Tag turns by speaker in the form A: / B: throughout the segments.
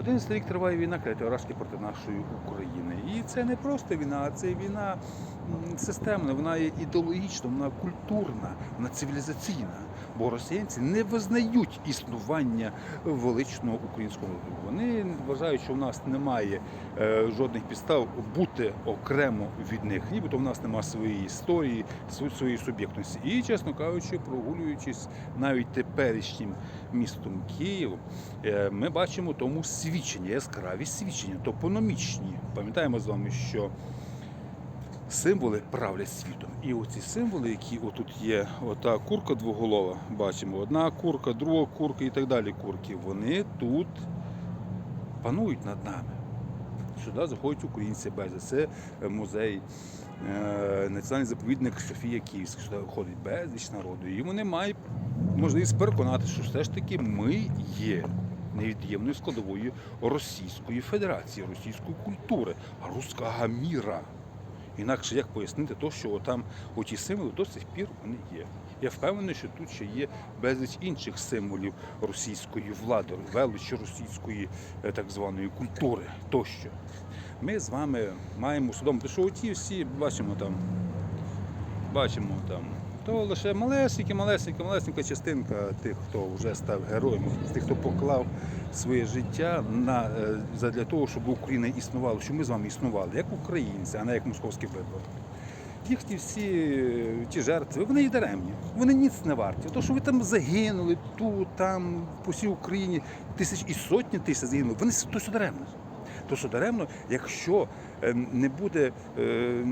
A: 11 рік триває війна Криворізька проти нашої України. І це не просто війна, а це війна системна, вона є ідеологічна, вона культурна, вона цивілізаційна. Бо росіянці не визнають існування величного українського народу. Вони вважають, що в нас немає е, жодних підстав бути окремо від них, нібито в нас немає своєї історії, своєї суб'єктності. І, чесно кажучи, прогулюючись навіть теперішнім містом Київ, е, ми бачимо тому свідчення, яскраві свідчення, топономічні. Пам'ятаємо з вами, що символи правлять світом. І оці символи, які отут є, ота курка двоголова, бачимо, одна курка, друга курка і так далі курки, вони тут панують над нами. Сюди заходять українці без. Це е, музей, е, національний заповідник Софія Київська. Сюди ходить безліч народу. І вони мають можливість переконати, що все ж таки ми є невід'ємною складовою Російської Федерації, російської культури, руського міра. Інакше як пояснити то, що там оті символи до сих пір вони є. Я впевнений, що тут ще є безліч інших символів російської влади, величі російської е, так званої культури тощо. Ми з вами маємо усвідомити, що оті всі бачимо там, бачимо там. То лише малесенька, малесенька, малесенька частинка тих, хто вже став героєм, тих, хто поклав своє життя на, е, задля того, щоб Україна існувала, щоб ми з вами існували, як українці, а не як московський вибор. Їхні всі е, ті жертви, вони і даремні, вони ніц не варті. То, що ви там загинули тут, там, по всій Україні, тисяч і сотні тисяч загинули, вони то все даремно. То що даремно, якщо е, не буде, е,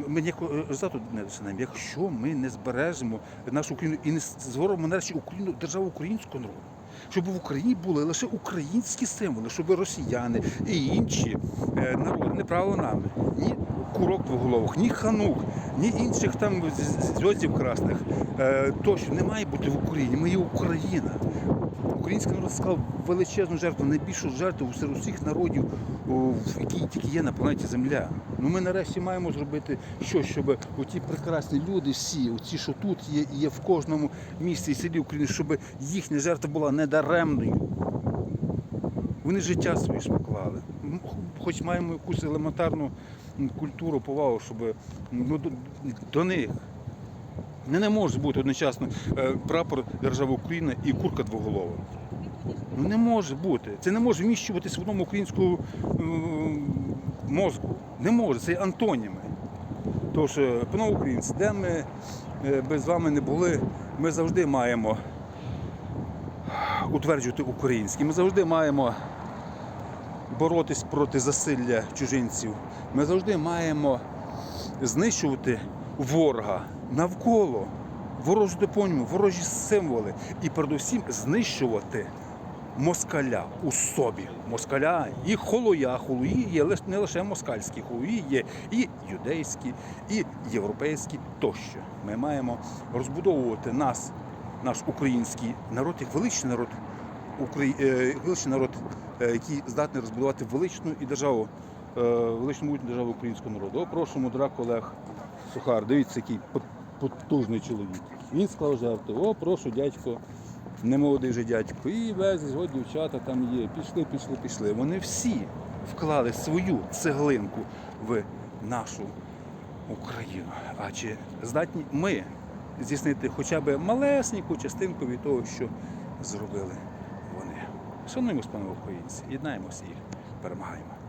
A: ми ніякого результату не досягнемо, якщо ми не збережемо нашу Україну і не згоримо нарешті Україну, державу українського народу. Щоб в Україні були лише українські символи, щоб росіяни і інші е, народи не правили нами. Ні курок в головах, ні ханук, ні інших там з- з- зв'язів красних. Е, тощо не має бути в Україні. Ми є Україна. Український народ склав величезну жертву, найбільшу жертву серед усіх народів, які тільки є на планеті Земля. Ну ми нарешті маємо зробити що, щоб оті прекрасні люди, всі, оці, що тут є, є в кожному місті і селі України, щоб їхня жертва була недаремною. Вони життя своє ж поклали. Хоч маємо якусь елементарну культуру, повагу, щоб ну, до, них. Не, може бути одночасно е, прапор держави України і курка двоголова. Ну не може бути. Це не може вміщуватись в одному українському е, мозку. Не може, це антоніми. Тож, е, панове українці, де ми е, би з вами не були, ми завжди маємо утверджувати українське. Ми завжди маємо боротись проти засилля чужинців. Ми завжди маємо знищувати ворога навколо, ворожу допомогу, ворожі символи і передусім знищувати москаля у собі. Москаля і холоя. Холої є не лише москальські, холої є і юдейські, і європейські тощо. Ми маємо розбудовувати нас, наш український народ, як величний народ, Украї... е, народ, е, який здатний розбудувати величну і державу, е, величну могутню державу українського народу. О, прошу, мудрак Олег Сухар, дивіться, який потужний чоловік. Він склав жертву. О, прошу, дядько, немолодий же дядько. І весь от дівчата там є. Пішли, пішли, пішли. Вони всі вклали свою цеглинку в нашу Україну. А чи здатні ми здійснити хоча б малесеньку частинку від того, що зробили? Шануємо, пане українці, єднаємося і перемагаємо.